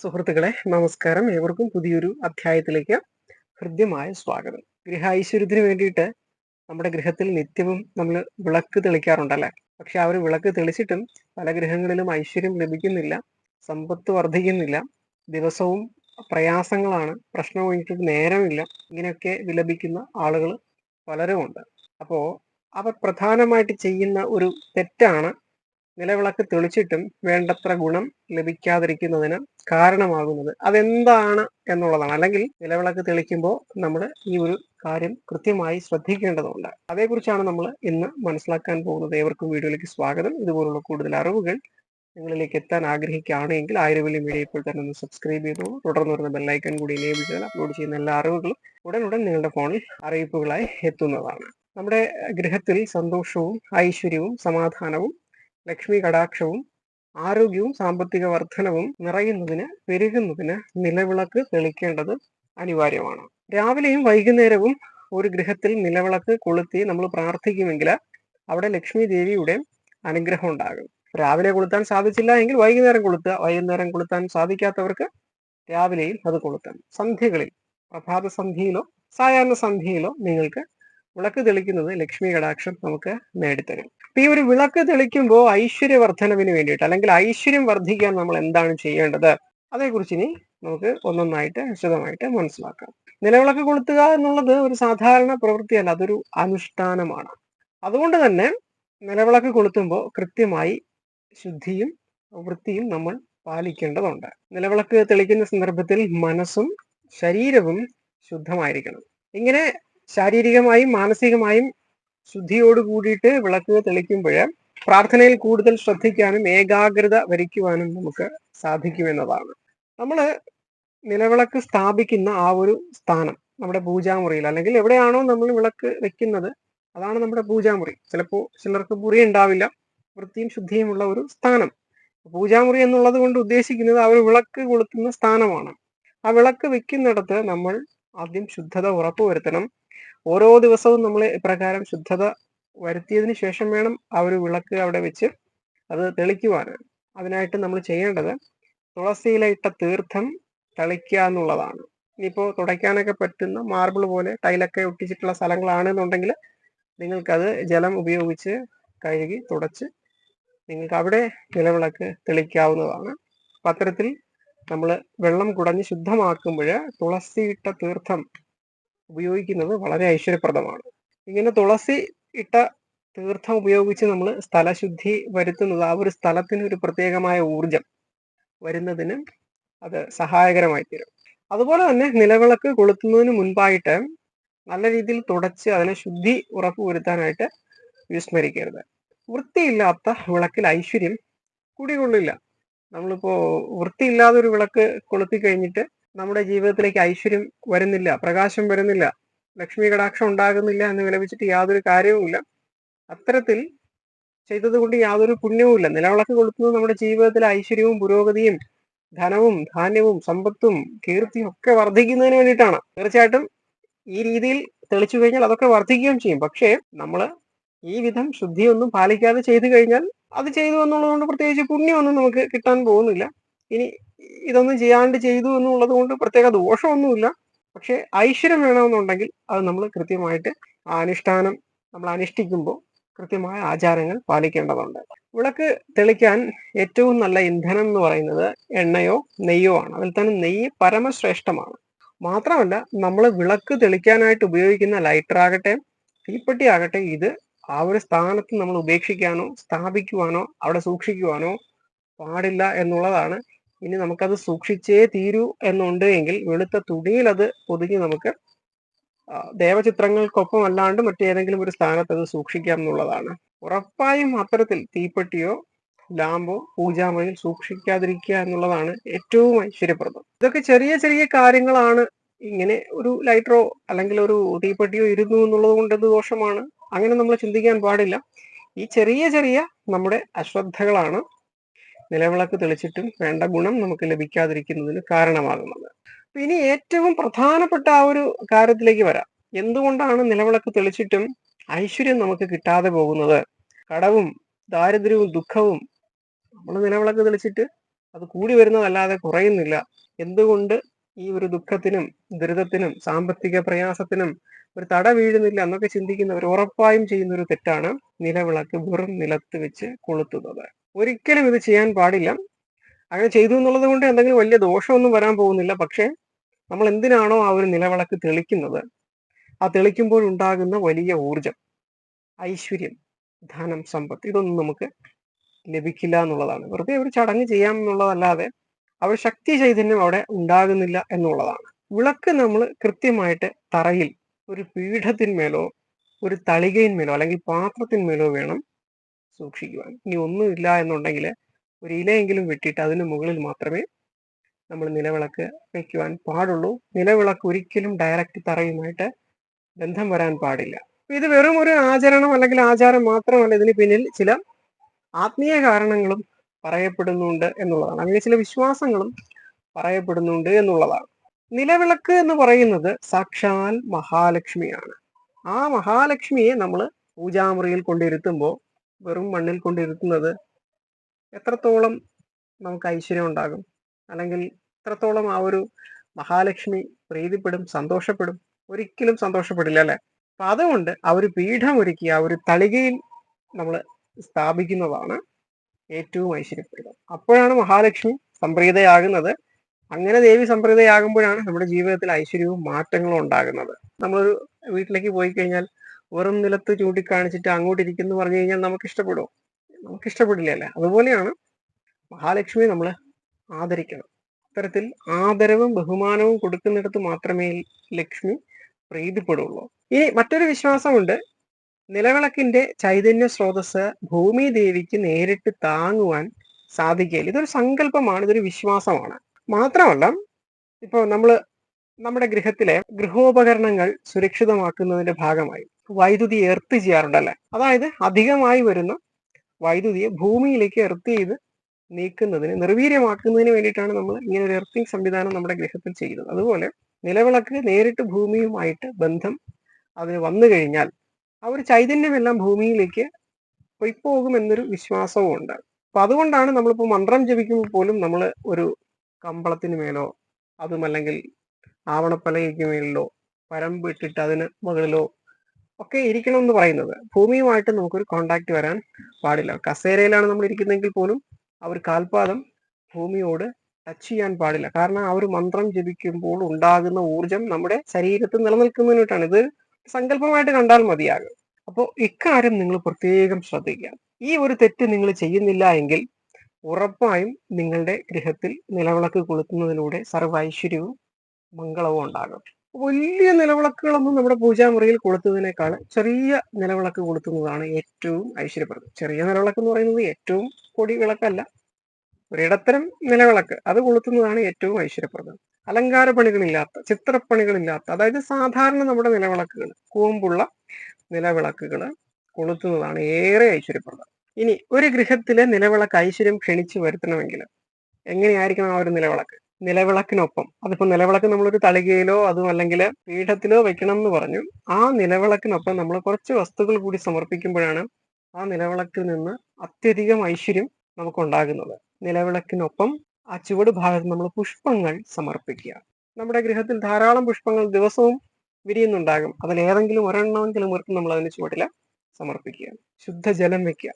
സുഹൃത്തുക്കളെ നമസ്കാരം. ഏവർക്കും പുതിയൊരു അധ്യായത്തിലേക്ക് ഹൃദ്യമായ സ്വാഗതം. ഗൃഹ ഐശ്വര്യത്തിന് വേണ്ടിയിട്ട് നമ്മുടെ ഗൃഹത്തിൽ നിത്യവും നമ്മൾ വിളക്ക് തെളിക്കാറുണ്ടല്ലേ? പക്ഷെ ആ ഒരു വിളക്ക് തെളിച്ചിട്ടും പല ഗൃഹങ്ങളിലും ഐശ്വര്യം ലഭിക്കുന്നില്ല സമ്പത്ത് വർദ്ധിക്കുന്നില്ല ദിവസവും പ്രയാസങ്ങളാണ് പ്രശ്നം കഴിഞ്ഞിട്ട് നേരമില്ല ഇങ്ങനെയൊക്കെ വിലപിക്കുന്ന ആളുകൾ പലരുമുണ്ട്. അപ്പോൾ അവർ പ്രധാനമായിട്ട് ചെയ്യുന്ന ഒരു തെറ്റാണ് നിലവിളക്ക് തെളിച്ചിട്ടും വേണ്ടത്ര ഗുണം ലഭിക്കാതിരിക്കുന്നതിന് കാരണമാകുന്നത്. അതെന്താണ് എന്നുള്ളതാണ്. അല്ലെങ്കിൽ നിലവിളക്ക് തെളിക്കുമ്പോൾ നമ്മൾ ഈ ഒരു കാര്യം കൃത്യമായി ശ്രദ്ധിക്കേണ്ടതുണ്ട്. അതേക്കുറിച്ചാണ് നമ്മൾ ഇന്ന് മനസ്സിലാക്കാൻ പോകുന്നത്. ഏവർക്കും വീഡിയോയിലേക്ക് സ്വാഗതം. ഇതുപോലുള്ള കൂടുതൽ അറിവുകൾ നിങ്ങളിലേക്ക് എത്താൻ ആഗ്രഹിക്കുകയാണെങ്കിൽ ആയിരവല്ലി മീഡിയ ഇപ്പോൾ തന്നെ ഒന്ന് സബ്സ്ക്രൈബ് ചെയ്തോളൂ തുടർന്ന് വരുന്ന ബെല്ലൈക്കൺ കൂടി എനേബിൾ ചെയ്താൽ അപ്ലോഡ് ചെയ്യുന്ന എല്ലാ അറിവുകളും ഉടൻ ഉടൻ നിങ്ങളുടെ ഫോണിൽ അറിയിപ്പുകളായി എത്തുന്നതാണ്. നമ്മുടെ ഗൃഹത്തിൽ സന്തോഷവും ഐശ്വര്യവും സമാധാനവും ലക്ഷ്മി കടാക്ഷവും ആരോഗ്യവും സാമ്പത്തിക വർധനവും നിറയുന്നതിന് പെരുകുന്നതിന് നിലവിളക്ക് തെളിക്കേണ്ടത് അനിവാര്യമാണ്. രാവിലെയും വൈകുന്നേരവും ഒരു ഗൃഹത്തിൽ നിലവിളക്ക് കൊളുത്തി നമ്മൾ പ്രാർത്ഥിക്കുമെങ്കിൽ അവിടെ ലക്ഷ്മി ദേവിയുടെ അനുഗ്രഹം ഉണ്ടാകും. രാവിലെ കൊളുത്താൻ സാധിച്ചില്ല എങ്കിൽ വൈകുന്നേരം കൊളുത്തുക. വൈകുന്നേരം കൊളുത്താൻ സാധിക്കാത്തവർക്ക് രാവിലെയും അത് കൊളുത്താം. സന്ധ്യകളിൽ പ്രഭാത സന്ധ്യയിലോ സായാഹ്ന സന്ധ്യയിലോ നിങ്ങൾക്ക് വിളക്ക് തെളിക്കുന്നത് ലക്ഷ്മി കടാക്ഷം നമുക്ക് നേടിത്തരും. ഈ ഒരു വിളക്ക് തെളിക്കുമ്പോൾ ഐശ്വര്യവർദ്ധനവിന് വേണ്ടിയിട്ട് അല്ലെങ്കിൽ ഐശ്വര്യം വർദ്ധിക്കാൻ നമ്മൾ എന്താണ് ചെയ്യേണ്ടത്? അതേക്കുറിച്ച് ഇനി നമുക്ക് ഒന്നൊന്നായിട്ട് വിശദമായിട്ട് മനസ്സിലാക്കാം. നിലവിളക്ക് കൊളുത്തുക എന്നുള്ളത് ഒരു സാധാരണ പ്രവൃത്തിയല്ല അതൊരു അനുഷ്ഠാനമാണ്. അതുകൊണ്ട് തന്നെ നിലവിളക്ക് കൊളുത്തുമ്പോൾ കൃത്യമായി ശുദ്ധിയും വൃത്തിയും നമ്മൾ പാലിക്കേണ്ടതുണ്ട്. നിലവിളക്ക് തെളിക്കുന്ന സന്ദർഭത്തിൽ മനസ്സും ശരീരവും ശുദ്ധമായിരിക്കണം. ഇങ്ങനെ ശാരീരികമായും മാനസികമായും ശുദ്ധിയോട് കൂടിയിട്ട് വിളക്ക് തെളിക്കുമ്പോൾ പ്രാർത്ഥനയിൽ കൂടുതൽ ശ്രദ്ധിക്കാനും ഏകാഗ്രത വരിക്കുവാനും നമുക്ക് സാധിക്കുമെന്നതാണ്. നമ്മൾ നിലവിളക്ക് സ്ഥാപിക്കുന്ന ആ ഒരു സ്ഥാനം നമ്മുടെ പൂജാമുറിയിൽ അല്ലെങ്കിൽ എവിടെയാണോ നമ്മൾ വിളക്ക് വെക്കുന്നത് അതാണ് നമ്മുടെ പൂജാമുറി. ചിലപ്പോൾ ചിലർക്ക് മുറി ഉണ്ടാവില്ല വൃത്തിയും ശുദ്ധിയുമുള്ള ഒരു സ്ഥാനം. പൂജാമുറി എന്നുള്ളത് കൊണ്ട് ഉദ്ദേശിക്കുന്നത് ആ ഒരു വിളക്ക് കൊളുത്തുന്ന സ്ഥാനമാണ്. ആ വിളക്ക് വെക്കുന്നിടത്ത് നമ്മൾ ആദ്യം ശുദ്ധത ഉറപ്പുവരുത്തണം. ഓരോ ദിവസവും നമ്മൾ ഇപ്രകാരം ശുദ്ധത വരുത്തിയതിന് ശേഷം വേണം ആ ഒരു വിളക്ക് അവിടെ വെച്ച് അത് തെളിക്കുവാനാണ് അതിനായിട്ട് നമ്മൾ ചെയ്യേണ്ടത് തുളസിയിലിട്ട തീർത്ഥം തളിക്കുക എന്നുള്ളതാണ്. ഇനിയിപ്പോൾ തുടയ്ക്കാനൊക്കെ പറ്റുന്ന മാർബിൾ പോലെ ടൈലൊക്കെ ഒട്ടിച്ചിട്ടുള്ള സ്ഥലങ്ങളാണെന്നുണ്ടെങ്കിൽ നിങ്ങൾക്കത് ജലം ഉപയോഗിച്ച് കഴുകി തുടച്ച് നിങ്ങൾക്ക് അവിടെ നിലവിളക്ക് തെളിക്കാവുന്നതാണ്. പത്രത്തിൽ നമ്മൾ വെള്ളം കുടഞ്ഞ് ശുദ്ധമാക്കുമ്പോൾ തുളസിയിട്ട തീർത്ഥം ഉപയോഗിക്കുന്നത് വളരെ ഐശ്വര്യപ്രദമാണ്. ഇങ്ങനെ തുളസി ഇട്ട തീർത്ഥം ഉപയോഗിച്ച് നമ്മൾ സ്ഥലശുദ്ധി വരുത്തുന്നത് ആ ഒരു സ്ഥലത്തിന് ഒരു പ്രത്യേകമായ ഊർജം വരുന്നതിന് അത് സഹായകരമായി തീരും അതുപോലെ തന്നെ നിലവിളക്ക് കൊളുത്തുന്നതിന് മുൻപായിട്ട് നല്ല രീതിയിൽ തുടച്ച് അതിനെ ശുദ്ധി ഉറപ്പുവരുത്താനായിട്ട് വിസ്മരിക്കരുത്. വൃത്തിയില്ലാത്ത വിളക്കിൽ ഐശ്വര്യം കുടികൊള്ളില്ല. നമ്മളിപ്പോ വൃത്തിയില്ലാതെ ഒരു വിളക്ക് കൊളുത്തി കഴിഞ്ഞിട്ട് നമ്മുടെ ജീവിതത്തിലേക്ക് ഐശ്വര്യം വരുന്നില്ല പ്രകാശം വരുന്നില്ല ലക്ഷ്മി കടാക്ഷം ഉണ്ടാകുന്നില്ല എന്ന് വിലപിച്ചിട്ട് യാതൊരു കാര്യവുമില്ല. അത്തരത്തിൽ ചെയ്തത് കൊണ്ട് യാതൊരു പുണ്യവുമില്ല. നിലവിളക്ക് കൊളുത്തുന്നത് നമ്മുടെ ജീവിതത്തിലെ ഐശ്വര്യവും പുരോഗതിയും ധനവും ധാന്യവും സമ്പത്തും കീർത്തിയും ഒക്കെ വർദ്ധിക്കുന്നതിന് വേണ്ടിയിട്ടാണ്. തീർച്ചയായിട്ടും ഈ രീതിയിൽ തെളിച്ചു കഴിഞ്ഞാൽ അതൊക്കെ വർദ്ധിക്കുകയും ചെയ്യും. പക്ഷേ നമ്മൾ ഈ വിധം ശുദ്ധിയൊന്നും പാലിക്കാതെ ചെയ്തു കഴിഞ്ഞാൽ അത് ചെയ്തു എന്നുള്ളതുകൊണ്ട് പ്രത്യേകിച്ച് പുണ്യമൊന്നും നമുക്ക് കിട്ടാൻ പോകുന്നില്ല. ഇനി ഇതൊന്നും ചെയ്യാണ്ട് ചെയ്തു എന്നുള്ളത് കൊണ്ട് പ്രത്യേക ദോഷമൊന്നുമില്ല. പക്ഷെ ഐശ്വര്യം വേണമെന്നുണ്ടെങ്കിൽ അത് നമ്മൾ കൃത്യമായിട്ട് ആ അനുഷ്ഠാനം നമ്മൾ അനുഷ്ഠിക്കുമ്പോൾ കൃത്യമായ ആചാരങ്ങൾ പാലിക്കേണ്ടതുണ്ട്. വിളക്ക് തെളിക്കാൻ ഏറ്റവും നല്ല ഇന്ധനം എന്ന് പറയുന്നത് എണ്ണയോ നെയ്യോ ആണ്. അതിൽ തന്നെ നെയ്യ് പരമശ്രേഷ്ഠമാണ്. മാത്രമല്ല നമ്മൾ വിളക്ക് തെളിക്കാനായിട്ട് ഉപയോഗിക്കുന്ന ലൈറ്റർ ആകട്ടെ തീപ്പെട്ടി ആകട്ടെ ഇത് ആ ഒരു സ്ഥാനത്ത് നമ്മൾ ഉപേക്ഷിക്കാനോ സ്ഥാപിക്കുവാനോ അവിടെ സൂക്ഷിക്കുവാനോ പാടില്ല എന്നുള്ളതാണ് ഇനി നമുക്കത് സൂക്ഷിച്ചേ തീരൂ എന്നുണ്ട് എങ്കിൽ വെളുത്ത തുണിയിൽ അത് പൊതിഞ്ഞ് നമുക്ക് ദേവചിത്രങ്ങൾക്കൊപ്പം അല്ലാണ്ട് മറ്റേതെങ്കിലും ഒരു സ്ഥാനത്ത് അത് സൂക്ഷിക്കാം എന്നുള്ളതാണ്. ഉറപ്പായും അത്തരത്തിൽ തീപ്പെട്ടിയോ ലാമ്പോ പൂജാമുറിയിൽ സൂക്ഷിക്കാതിരിക്കുക എന്നുള്ളതാണ് ഏറ്റവും ഐശ്വര്യപ്രദം. ഇതൊക്കെ ചെറിയ ചെറിയ കാര്യങ്ങളാണ്. ഇങ്ങനെ ഒരു ലൈറ്ററോ അല്ലെങ്കിൽ ഒരു തീപ്പെട്ടിയോ ഇരുന്നു എന്നുള്ളത് കൊണ്ട് എന്ത് ദോഷമാണ്. അങ്ങനെ നമ്മൾ ചിന്തിക്കാൻ പാടില്ല. ഈ ചെറിയ ചെറിയ നമ്മുടെ അശ്രദ്ധകളാണ് നിലവിളക്ക് തെളിച്ചിട്ടും വേണ്ട ഗുണം നമുക്ക് ലഭിക്കാതിരിക്കുന്നതിന് കാരണമാകുന്നത്. അപ്പൊ ഇനി ഏറ്റവും പ്രധാനപ്പെട്ട ആ ഒരു കാര്യത്തിലേക്ക് വരാം. എന്തുകൊണ്ടാണ് നിലവിളക്ക് തെളിച്ചിട്ടും ഐശ്വര്യം നമുക്ക് കിട്ടാതെ പോകുന്നത്? കടവും ദാരിദ്ര്യവും ദുഃഖവും നമ്മൾ നിലവിളക്ക് തെളിച്ചിട്ട് അത് കൂടി വരുന്നതല്ലാതെ കുറയുന്നില്ല. എന്തുകൊണ്ട് ഈ ഒരു ദുഃഖത്തിനും ദുരിതത്തിനും സാമ്പത്തിക പ്രയാസത്തിനും ഒരു തട വീഴുന്നില്ല എന്നൊക്കെ ചിന്തിക്കുന്നവർ ഉറപ്പായും ചെയ്യുന്ന ഒരു തെറ്റാണ് നിലവിളക്ക് വെറും നിലത്ത് വെച്ച് കൊളുത്തുന്നത്. ഒരിക്കലും ഇത് ചെയ്യാൻ പാടില്ല. അങ്ങനെ ചെയ്തു എന്നുള്ളത് കൊണ്ട് എന്തെങ്കിലും വലിയ ദോഷമൊന്നും വരാൻ പോകുന്നില്ല. പക്ഷേ നമ്മൾ എന്തിനാണോ ആ ഒരു നിലവിളക്ക് തെളിക്കുന്നത്? ആ തെളിക്കുമ്പോൾ ഉണ്ടാകുന്ന വലിയ ഊർജം ഐശ്വര്യം ധനം സമ്പത്ത് ഇതൊന്നും നമുക്ക് ലഭിക്കില്ല എന്നുള്ളതാണ്. വെറുതെ ഒരു ചടങ്ങ് ചെയ്യാം എന്നുള്ളതല്ലാതെ അവർ ശക്തി ചൈതന്യം അവിടെ ഉണ്ടാകുന്നില്ല എന്നുള്ളതാണ്. വിളക്ക് നമ്മൾ കൃത്യമായിട്ട് തറയിൽ ഒരു പീഠത്തിന്മേലോ ഒരു തളികയിന്മേലോ അല്ലെങ്കിൽ പാത്രത്തിന്മേലോ വേണം സൂക്ഷിക്കുവാൻ ഇനി ഒന്നുമില്ല എന്നുണ്ടെങ്കിൽ ഒരു ഇലയെങ്കിലും വെട്ടിയിട്ട് അതിന് മുകളിൽ മാത്രമേ നമ്മൾ നിലവിളക്ക് വയ്ക്കുവാൻ പാടുള്ളൂ. നിലവിളക്ക് ഒരിക്കലും ഡയറക്റ്റ് തറയുമായിട്ട് ബന്ധം വരാൻ പാടില്ല. ഇത് വെറും ഒരു ആചരണം അല്ലെങ്കിൽ ആചാരം മാത്രമല്ല. ഇതിന് പിന്നിൽ ചില ആത്മീയ കാരണങ്ങളും പറയപ്പെടുന്നുണ്ട് എന്നുള്ളതാണ്. അല്ലെങ്കിൽ ചില വിശ്വാസങ്ങളും പറയപ്പെടുന്നുണ്ട് എന്നുള്ളതാണ്. നിലവിളക്ക് എന്ന് പറയുന്നത് സാക്ഷാൽ മഹാലക്ഷ്മിയാണ്. ആ മഹാലക്ഷ്മിയെ നമ്മൾ പൂജാമുറിയിൽ കൊണ്ടിരുത്തുമ്പോൾ വെറും മണ്ണിൽ കൊണ്ടിരുത്തുന്നത് എത്രത്തോളം നമുക്ക് ഐശ്വര്യം ഉണ്ടാകും? അല്ലെങ്കിൽ എത്രത്തോളം ആ ഒരു മഹാലക്ഷ്മി പ്രീതിപ്പെടും സന്തോഷപ്പെടും? ഒരിക്കലും സന്തോഷപ്പെടില്ല അല്ലെ? അപ്പൊ അതുകൊണ്ട് ആ ഒരു പീഠം ഒരുക്കി ആ ഒരു തളികയിൽ നമ്മൾ സ്ഥാപിക്കുന്നതാണ് ഏറ്റവും ഐശ്വര്യപ്പെടുന്നത് അപ്പോഴാണ് മഹാലക്ഷ്മി സംപ്രീതയാകുന്നത്. അങ്ങനെ ദേവി സംപ്രീതയാകുമ്പോഴാണ് നമ്മുടെ ജീവിതത്തിൽ ഐശ്വര്യവും മാറ്റങ്ങളും ഉണ്ടാകുന്നത്. നമ്മളൊരു വീട്ടിലേക്ക് പോയി കഴിഞ്ഞാൽ വെറും നിലത്ത് ചൂണ്ടിക്കാണിച്ചിട്ട് അങ്ങോട്ട് ഇരിക്കുന്നു പറഞ്ഞു കഴിഞ്ഞാൽ നമുക്ക് ഇഷ്ടപ്പെടുമോ നമുക്ക് ഇഷ്ടപ്പെടില്ല അതുപോലെയാണ് മഹാലക്ഷ്മിയെ നമ്മൾ ആദരിക്കണം. അത്തരത്തിൽ ആദരവും ബഹുമാനവും കൊടുക്കുന്നിടത്ത് മാത്രമേ ലക്ഷ്മി പ്രീതിപ്പെടുള്ളൂ. ഇനി മറ്റൊരു വിശ്വാസമുണ്ട്. നിലവിളക്കിന്റെ ചൈതന്യ സ്രോതസ് ഭൂമി ദേവിക്ക് നേരിട്ട് താങ്ങുവാൻ സാധിക്കുകയില്ല. ഇതൊരു സങ്കല്പമാണ് ഇതൊരു വിശ്വാസമാണ്. മാത്രമല്ല ഇപ്പോൾ നമ്മൾ നമ്മുടെ ഗൃഹത്തിലെ ഗൃഹോപകരണങ്ങൾ സുരക്ഷിതമാക്കുന്നതിന്റെ ഭാഗമായി. വൈദ്യുതി എർത്ത് ചെയ്യാറുണ്ടല്ലേ? അതായത് അധികമായി വരുന്ന വൈദ്യുതിയെ ഭൂമിയിലേക്ക് എർത്ത് ചെയ്ത് നീക്കുന്നതിന് നിർവീര്യമാക്കുന്നതിന് വേണ്ടിയിട്ടാണ് നമ്മൾ ഇങ്ങനെ ഒരു എർത്തിങ് സംവിധാനം നമ്മുടെ ഗ്രഹത്തിൽ ചെയ്യുന്നത്. അതുപോലെ നിലവിളക്ക് നേരിട്ട് ഭൂമിയുമായിട്ട് ബന്ധം അതിന് വന്നു കഴിഞ്ഞാൽ ആ ഒരു ചൈതന്യമെല്ലാം ഭൂമിയിലേക്ക് പൊയ്പോകും എന്നൊരു വിശ്വാസവും ഉണ്ട്. അപ്പൊ അതുകൊണ്ടാണ് നമ്മളിപ്പോൾ മന്ത്രം ജപിക്കുമ്പോൾ പോലും നമ്മൾ ഒരു കമ്പളത്തിന് മേലോ അതുമല്ലെങ്കിൽ ആവണപ്പലകയ്ക്ക് മേലിലോ പരമ്പിട്ടിട്ട് അതിന് മുകളിലോ ഒക്കെ ഇരിക്കണം എന്ന് പറയുന്നത്. ഭൂമിയുമായിട്ട് നമുക്കൊരു കോണ്ടാക്ട് വരാൻ പാടില്ല. കസേരയിലാണ് നമ്മൾ ഇരിക്കുന്നതെങ്കിൽ പോലും ആ ഒരു കാൽപാദം ഭൂമിയോട് ടച്ച് ചെയ്യാൻ പാടില്ല. കാരണം ആ ഒരു മന്ത്രം ജപിക്കുമ്പോൾ ഉണ്ടാകുന്ന ഊർജം നമ്മുടെ ശരീരത്തിൽ നിലനിൽക്കുന്നതിനായിട്ടാണ് ഇത് സങ്കല്പമായിട്ട് കണ്ടാൽ മതിയാകും. അപ്പോൾ ഇക്കാര്യം നിങ്ങൾ പ്രത്യേകം ശ്രദ്ധിക്കുക. ഈ ഒരു തെറ്റ് നിങ്ങൾ ചെയ്യുന്നില്ല എങ്കിൽ ഉറപ്പായും നിങ്ങളുടെ ഗൃഹത്തിൽ നിലവിളക്ക് കൊളുത്തുന്നതിലൂടെ സർവ ഐശ്വര്യവും മംഗളവും ഉണ്ടാകും. വലിയ നിലവിളക്കുകളൊന്നും നമ്മുടെ പൂജാമുറിയിൽ കൊളുത്തുന്നതിനേക്കാൾ ചെറിയ നിലവിളക്ക് കൊളുത്തുന്നതാണ് ഏറ്റവും ഐശ്വര്യപ്രദം. ചെറിയ നിലവിളക്ക് എന്ന് പറയുന്നത് ഏറ്റവും കൊടി വിളക്കല്ല. ഒരിടത്തരം നിലവിളക്ക് അത് കൊളുത്തുന്നതാണ് ഏറ്റവും ഐശ്വര്യപ്രദം. അലങ്കാര പണികളില്ലാത്ത ചിത്രപ്പണികളില്ലാത്ത അതായത് സാധാരണ നമ്മുടെ നിലവിളക്കുകൾ കൂമ്പുള്ള നിലവിളക്കുകൾ കൊളുത്തുന്നതാണ് ഏറെ ഐശ്വര്യപ്രദം. ഇനി ഒരു ഗൃഹത്തിലെ നിലവിളക്ക് ഐശ്വര്യം ക്ഷണിച്ചു വരുത്തണമെങ്കിൽ എങ്ങനെയായിരിക്കണം ആ ഒരു നിലവിളക്ക്? നിലവിളക്കിനൊപ്പം. അതിപ്പോ നിലവിളക്ക് നമ്മളൊരു തളികയിലോ അതും അല്ലെങ്കിൽ പീഠത്തിലോ വെക്കണം എന്ന് പറഞ്ഞു. ആ നിലവിളക്കിനൊപ്പം നമ്മൾ കുറച്ച് വസ്തുക്കൾ കൂടി സമർപ്പിക്കുമ്പോഴാണ് ആ നിലവിളക്കിൽ നിന്ന് അത്യധികം ഐശ്വര്യം നമുക്കുണ്ടാകുന്നത്. നിലവിളക്കിനൊപ്പം ആ ചുവട് ഭാഗത്ത് നമ്മൾ പുഷ്പങ്ങൾ സമർപ്പിക്കുക. നമ്മുടെ ഗൃഹത്തിൽ ധാരാളം പുഷ്പങ്ങൾ ദിവസവും വിരിയുന്നുണ്ടാകും. അതിൽ ഏതെങ്കിലും ഒരെണ്ണമെങ്കിലും ഇർക്കും നമ്മൾ അതിന് ചുവട്ടിൽ സമർപ്പിക്കുക. ശുദ്ധജലം വെക്കുക.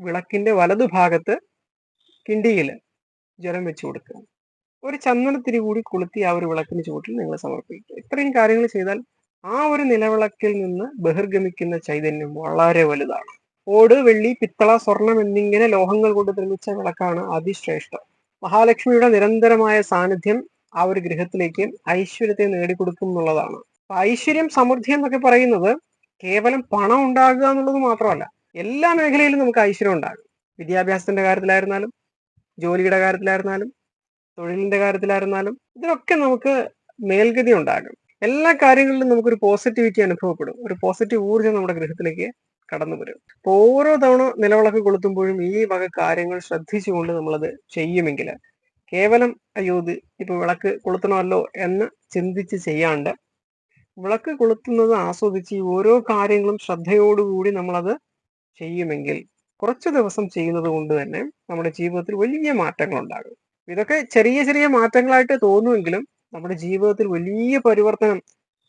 വിളക്കിന്റെ വലതുഭാഗത്ത് കിണ്ടിയിൽ ജലം വെച്ചു കൊടുക്കുക. ഒരു ചന്ദനത്തിരി കൂടി കൊളുത്തി ആ ഒരു വിളക്കിന് ചുവട്ടിൽ നിങ്ങൾ സമർപ്പിക്കുക. ഇത്രയും കാര്യങ്ങൾ ചെയ്താൽ ആ ഒരു നിലവിളക്കിൽ നിന്ന് ബഹിർഗമിക്കുന്ന ചൈതന്യം വളരെ വലുതാണ്. ഓട് വെള്ളി പിത്തള സ്വർണം എന്നിങ്ങനെ ലോഹങ്ങൾ കൊണ്ട് നിർമ്മിച്ച വിളക്കാണ് അതിശ്രേഷ്ഠം. മഹാലക്ഷ്മിയുടെ നിരന്തരമായ സാന്നിധ്യം ആ ഒരു ഗൃഹത്തിലേക്ക് ഐശ്വര്യത്തെ നേടിക്കൊടുക്കും എന്നുള്ളതാണ്. ഐശ്വര്യം സമൃദ്ധി എന്നൊക്കെ പറയുന്നത് കേവലം പണം ഉണ്ടാകുക എന്നുള്ളത് മാത്രമല്ല എല്ലാ മേഖലയിലും നമുക്ക് ഐശ്വര്യം ഉണ്ടാകും. വിദ്യാഭ്യാസത്തിന്റെ കാര്യത്തിലായിരുന്നാലും ജോലിയുടെ കാര്യത്തിലായിരുന്നാലും തൊഴിലിന്റെ കാര്യത്തിലായിരുന്നാലും ഇതിനൊക്കെ നമുക്ക് മേൽഗതി ഉണ്ടാകും. എല്ലാ കാര്യങ്ങളിലും നമുക്കൊരു പോസിറ്റിവിറ്റി അനുഭവപ്പെടും. ഒരു പോസിറ്റീവ് ഊർജം നമ്മുടെ ഗൃഹത്തിലേക്ക് കടന്നു വരും. അപ്പൊ ഓരോ തവണ നിലവിളക്ക് കൊളുത്തുമ്പോഴും ഈ വക കാര്യങ്ങൾ ശ്രദ്ധിച്ചുകൊണ്ട് നമ്മളത് ചെയ്യുമെങ്കിൽ കേവലം അയ്യോ ഇത് ഇപ്പൊ വിളക്ക് കൊളുത്തണമല്ലോ എന്ന് ചിന്തിച്ച് ചെയ്യാണ്ട് വിളക്ക് കൊളുത്തുന്നത് ആസ്വദിച്ച് ഓരോ കാര്യങ്ങളും ശ്രദ്ധയോടുകൂടി നമ്മളത് ചെയ്യുമെങ്കിൽ കുറച്ച് ദിവസം ചെയ്യുന്നത് കൊണ്ട് തന്നെ നമ്മുടെ ജീവിതത്തിൽ വലിയ മാറ്റങ്ങൾ ഉണ്ടാകും ഇതൊക്കെ ചെറിയ ചെറിയ മാറ്റങ്ങളായിട്ട് തോന്നുമെങ്കിലും നമ്മുടെ ജീവിതത്തിൽ വലിയ പരിവർത്തനം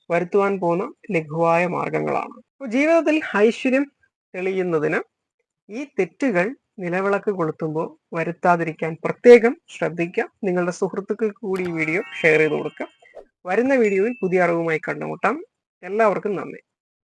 വരുത്തുവാൻ പോകുന്ന ലഘുവായ മാർഗങ്ങളാണ്. ജീവിതത്തിൽ ഐശ്വര്യം തെളിയുന്നതിന് ഈ തെറ്റുകൾ നിലവിളക്ക് കൊളുത്തുമ്പോൾ വരുത്താതിരിക്കാൻ പ്രത്യേകം ശ്രദ്ധിക്കുക. നിങ്ങളുടെ സുഹൃത്തുക്കൾക്ക് കൂടി ഈ വീഡിയോ ഷെയർ ചെയ്ത് കൊടുക്കുക. വരുന്ന വീഡിയോയിൽ പുതിയ അറിവുമായി കണ്ടുമുട്ടാം. എല്ലാവർക്കും നന്ദി.